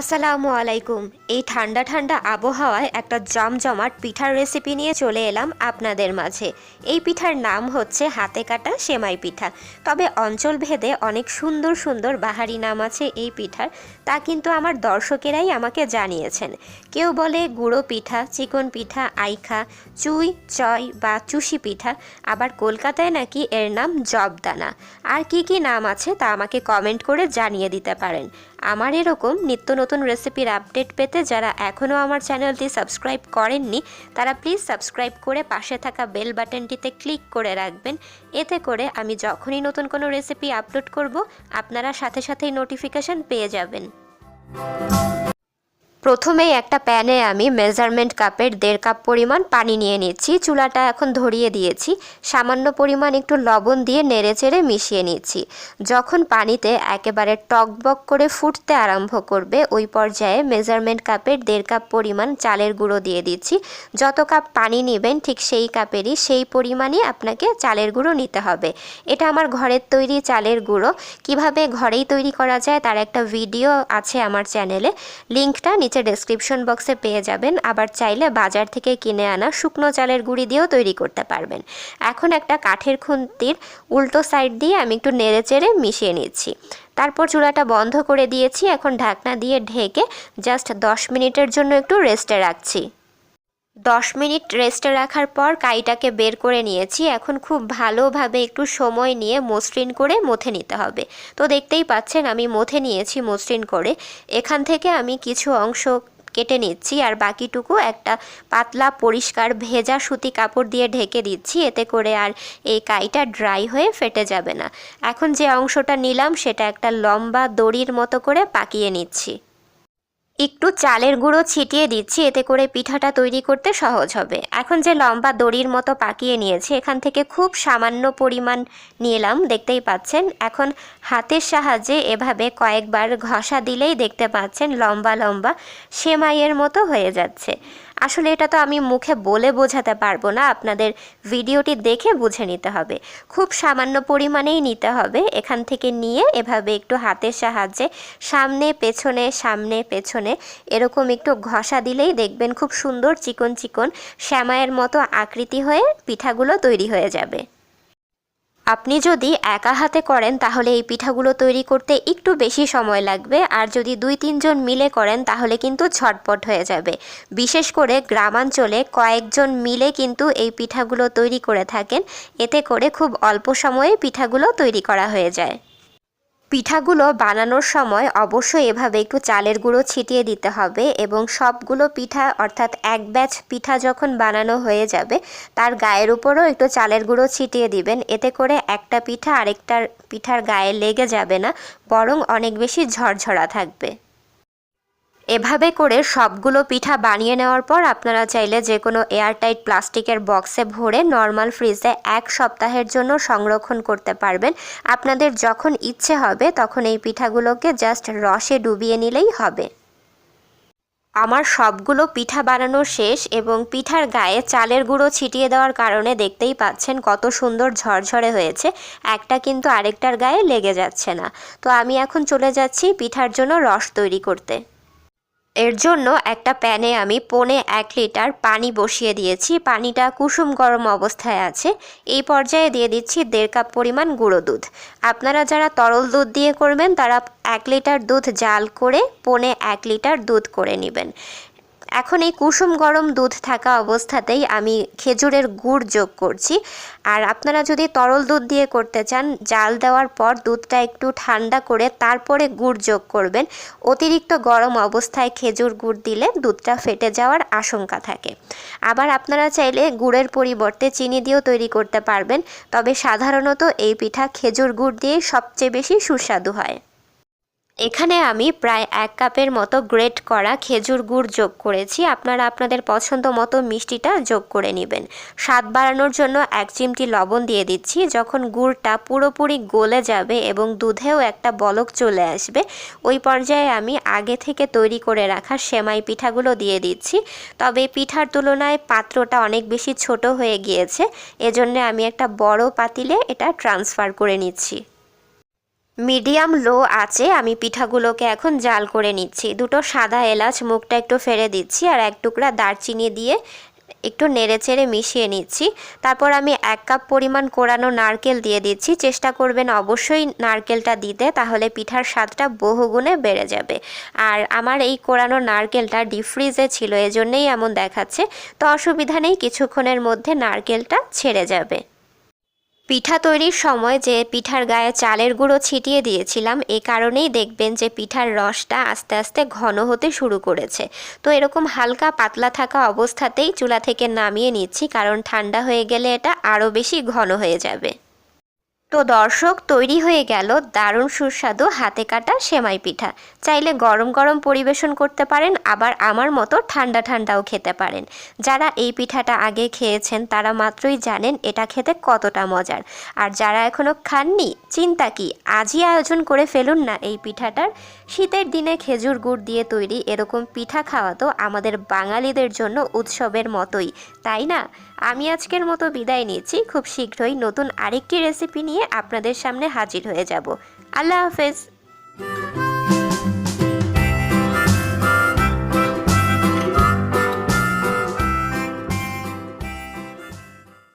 আসসালামু আলাইকুম। এই ঠান্ডা ঠান্ডা আবহাওয়ায় একটা জমজমাট পিঠার রেসিপি নিয়ে চলে এলাম আপনাদের মাঝে। এই পিঠার নাম হচ্ছে হাতে কাটা সেমাই পিঠা। তবে অঞ্চল ভেদে অনেক সুন্দর সুন্দর বাহারি নাম আছে এই পিঠার, তা কিন্তু আমার দর্শকেরাই আমাকে জানিয়েছেন। কেউ বলে গুঁড়ো পিঠা, চিকন পিঠা, আইখা, চুই চয় বা চুষি পিঠা, আবার কলকাতায় নাকি এর নাম জবদানা। আর কি কি নাম আছে তা আমাকে কমেন্ট করে জানিয়ে দিতে পারেন। আমার এরকম নিত্য নতুন রেসিপির আপডেট পেতে যারা এখনও আমার চ্যানেলটি সাবস্ক্রাইব করেননি, তারা প্লিজ সাবস্ক্রাইব করে পাশে থাকা বেল বাটনটিতে ক্লিক করে রাখবেন। এতে করে আমি যখনই নতুন কোনো রেসিপি আপলোড করব, আপনারা সাথে সাথেই নোটিফিকেশান পেয়ে যাবেন। প্রথমেই একটা প্যানে আমি মেজারমেন্ট কাপের দেড় কাপ পরিমাণ পানি নিয়ে নিচ্ছি। চুলাটা এখন ধরিয়ে দিয়েছি। সামান্য পরিমাণ একটু লবণ দিয়ে নেড়ে চেড়ে মিশিয়ে নিচ্ছি। যখন পানিতে একেবারে টকবক করে ফুটতে আরম্ভ করবে, ওই পর্যায়ে মেজারমেন্ট কাপের দেড় কাপ পরিমাণ চালের গুঁড়ো দিয়ে দিচ্ছি। যত কাপ পানি নেবেন ঠিক সেই কাপেরই সেই পরিমাণই আপনাকে চালের গুঁড়ো নিতে হবে। এটা আমার ঘরের তৈরি চালের গুঁড়ো। কীভাবে ঘরেই তৈরি করা যায় তার একটা ভিডিও আছে আমার চ্যানেলে। লিঙ্কটা নিচে ডেসক্রিপশন বক্সে পেয়ে যাবেন। আবার চাইলে বাজার থেকে কিনে আনা শুকনো চালের গুঁড়ি দিয়েও তৈরি করতে পারবেন। এখন একটা কাঠের খুন্তির উল্টো সাইড দিয়ে আমি একটু নেড়ে চেড়ে মিশিয়ে নিচ্ছি। তারপর চুলাটা বন্ধ করে দিয়েছি। এখন ঢাকনা দিয়ে ঢেকে জাস্ট দশ মিনিটের জন্য একটু রেস্টে রাখছি। দশ মিনিট রেস্টে রাখার পর কাইটাকে বের করে নিয়েছি। এখন খুব ভালোভাবে একটু সময় নিয়ে মসৃণ করে মথে নিতে হবে। তো দেখতেই পাচ্ছেন, আমি মথে নিয়েছি মসৃণ করে। এখান থেকে আমি কিছু অংশ কেটে নিচ্ছি আর বাকিটুকু একটা পাতলা পরিষ্কার ভেজা সুতি কাপড় দিয়ে ঢেকে দিচ্ছি। এতে করে আর এই কাইটা ড্রাই হয়ে ফেটে যাবে না। এখন যে অংশটা নিলাম, সেটা একটা লম্বা দড়ির মতো করে পাকিয়ে নিচ্ছি। একটু চালের গুঁড়ো ছিটিয়ে দিচ্ছি, এতে করে পিঠাটা তৈরি করতে সহজ হবে। এখন যে লম্বা দড়ির মতো পাকিয়ে নিয়েছি, এখান থেকে খুব সামান্য পরিমাণ নিলাম, দেখতেই পাচ্ছেন। এখন হাতের সাহায্যে এভাবে কয়েকবার ঘষা দিলেই দেখতে পাচ্ছেন লম্বা লম্বা সেমাইয়ের মতো হয়ে যাচ্ছে। আসলে এটা তো আমি মুখে বলে বোঝাতে পারব না, আপনাদের ভিডিওটি দেখে বুঝে নিতে হবে। খুব সামান্য পরিমাণেই নিতে হবে, এখান থেকে নিয়ে এভাবে একটু হাতের সাহায্যে, সামনে, পেছনে সামনে, পেছনে, এরকম একটু ঘষা দিলেই দেখবেন খুব সুন্দর চিকন চিকন শ্যামায়ের মতো আকৃতি হয়ে পিঠাগুলো তৈরি হয়ে যাবে। আপনি যদি একা হাতে করেন, তাহলে এই পিঠাগুলো তৈরি করতে একটু বেশি সময় লাগবে। আর যদি দুই তিনজন মিলে করেন, তাহলে কিন্তু ঝটপট হয়ে যাবে। বিশেষ করে গ্রামাঞ্চলে কয়েকজন মিলে কিন্তু এই পিঠাগুলো তৈরি করে থাকেন। এতে করে খুব অল্প সময়ে পিঠাগুলো তৈরি করা হয়ে যায়। পিঠাগুলো বানানোর সময় অবশ্যই এভাবে একটু চালের গুঁড়ো ছিটিয়ে দিতে হবে এবং সবগুলো পিঠা, অর্থাৎ এক ব্যাচ পিঠা যখন বানানো হয়ে যাবে, তার গায়ের উপরও একটু চালের গুঁড়ো ছিটিয়ে দিবেন। এতে করে একটা পিঠা আরেকটার পিঠার গায়ে লেগে যাবে না, বরং অনেক বেশি ঝরঝরা থাকবে। এভাবে করে সবগুলো পিঠা বানিয়ে নেওয়ার পর আপনারা চাইলে যে কোনো এয়ারটাইট প্লাস্টিকের বক্সে ভরে নর্মাল ফ্রিজে এক সপ্তাহের জন্য সংরক্ষণ করতে পারবেন। আপনাদের যখন ইচ্ছে হবে তখন এই পিঠাগুলোকে জাস্ট রসে ডুবিয়ে নিলেই হবে। আমার সবগুলো পিঠা বানানো শেষ এবং পিঠার গায়ে চালের গুঁড়ো ছিটিয়ে দেওয়ার কারণে দেখতেই পাচ্ছেন কত সুন্দর ঝরঝরে হয়েছে। একটা কিন্তু আরেকটার গায়ে লেগে যাচ্ছে না। তো আমি এখন চলে যাচ্ছি পিঠার জন্য রস তৈরি করতে। এর জন্য একটা প্যানে আমি পনে এক লিটার পানি বসিয়ে দিয়েছি। পানিটা কুসুম গরম অবস্থায় আছে। এই পর্যায়ে দিয়ে দিচ্ছি দেড় কাপ পরিমাণ গুঁড়ো দুধ। আপনারা যারা তরল দুধ দিয়ে করবেন, তারা এক লিটার দুধ জাল করে পনে এক লিটার দুধ করে নেবেন। এখন এই কুসুম গরম দুধ থাকা অবস্থাতেই আমি খেজুরের গুড় যোগ করছি। আর আপনারা যদি তরল দুধ দিয়ে করতে চান, জাল দেওয়ার পর দুধটা একটু ঠান্ডা করে তারপরে গুড় যোগ করবেন। অতিরিক্ত গরম অবস্থায় খেজুর গুড় দিলে দুধটা ফেটে যাওয়ার আশঙ্কা থাকে। আবার আপনারা চাইলে গুড়ের পরিবর্তে চিনি দিয়েও তৈরি করতে পারবেন, তবে সাধারণত এই পিঠা খেজুর গুড় দিয়ে সবচেয়ে বেশি সুস্বাদু হয়। এখানে আমি প্রায় এক কাপের মতো গ্রেট করা খেজুর গুড় যোগ করেছি। আপনারা আপনাদের পছন্দ মতো মিষ্টিটা যোগ করে নেবেন। স্বাদ বাড়ানোর জন্য এক চিমটি লবণ দিয়ে দিচ্ছি। যখন গুড়টা পুরোপুরি গলে যাবে এবং দুধেও একটা বলক চলে আসবে, ওই পর্যায়ে আমি আগে থেকে তৈরি করে রাখা সেমাই পিঠাগুলো দিয়ে দিচ্ছি। তবে পিঠার তুলনায় পাত্রটা অনেক বেশি ছোট হয়ে গিয়েছে। এজন্য আমি একটা বড় পাতিলে এটা ট্রান্সফার করে নিচ্ছি। মিডিয়াম লো আছে, আমি পিঠাগুলোকে এখন জাল করে নিচ্ছি। দুটো সাদা এলাচ মুখটা একটু ফেলে দিচ্ছি আর এক টুকরা দারচিনি দিয়ে একটু নেড়ে চেড়ে মিশিয়ে নিচ্ছি। তারপর আমি এক কাপ পরিমাণ কোরানো নারকেল দিয়ে দিচ্ছি। চেষ্টা করবেন অবশ্যই নারকেলটা দিতে, তাহলে পিঠার স্বাদটা বহুগুণে বেড়ে যাবে। আর আমার এই কোরানো নারকেলটা ডিপ ফ্রিজে ছিল, এজন্যই এমন দেখাচ্ছে। তো অসুবিধা নেই, কিছুক্ষণের মধ্যে নারকেলটা ছেড়ে যাবে। পিঠা তৈরির সময় যে পিঠার গায়ে চালের গুঁড়ো ছিটিয়ে দিয়েছিলাম, এ কারণেই দেখবেন যে পিঠার রসটা আস্তে আস্তে ঘন হতে শুরু করেছে। তো এরকম হালকা পাতলা থাকা অবস্থাতেই চুলা থেকে নামিয়ে নিচ্ছি, কারণ ঠান্ডা হয়ে গেলে এটা আরও বেশি ঘন হয়ে যাবে। তো দর্শক, তৈরি হয়ে গেল দারুণ সুস্বাদু হাতে কাটা সেমাই পিঠা। চাইলে গরম গরম পরিবেশন করতে পারেন, আবার আমার মতো ঠান্ডা ঠান্ডাও খেতে পারেন। যারা এই পিঠাটা আগে খেয়েছেন, তারা মাত্রই জানেন এটা খেতে কতটা মজার। আর যারা এখনও খাননি, চিন্তা কি, আজই আয়োজন করে ফেলুন না এই পিঠাটার? শীতের দিনে খেজুর গুড় দিয়ে তৈরি এরকম পিঠা খাওয়া তো আমাদের বাঙালিদের জন্য উৎসবের মতোই, তাই না? আমি আজকের মতো বিদায় নিয়েছি খুব শীঘ্রই নতুন আরেকটি রেসিপি নিয়ে আপনাদের সামনে হাজির হয়ে যাব। আল্লাহ হাফেজ।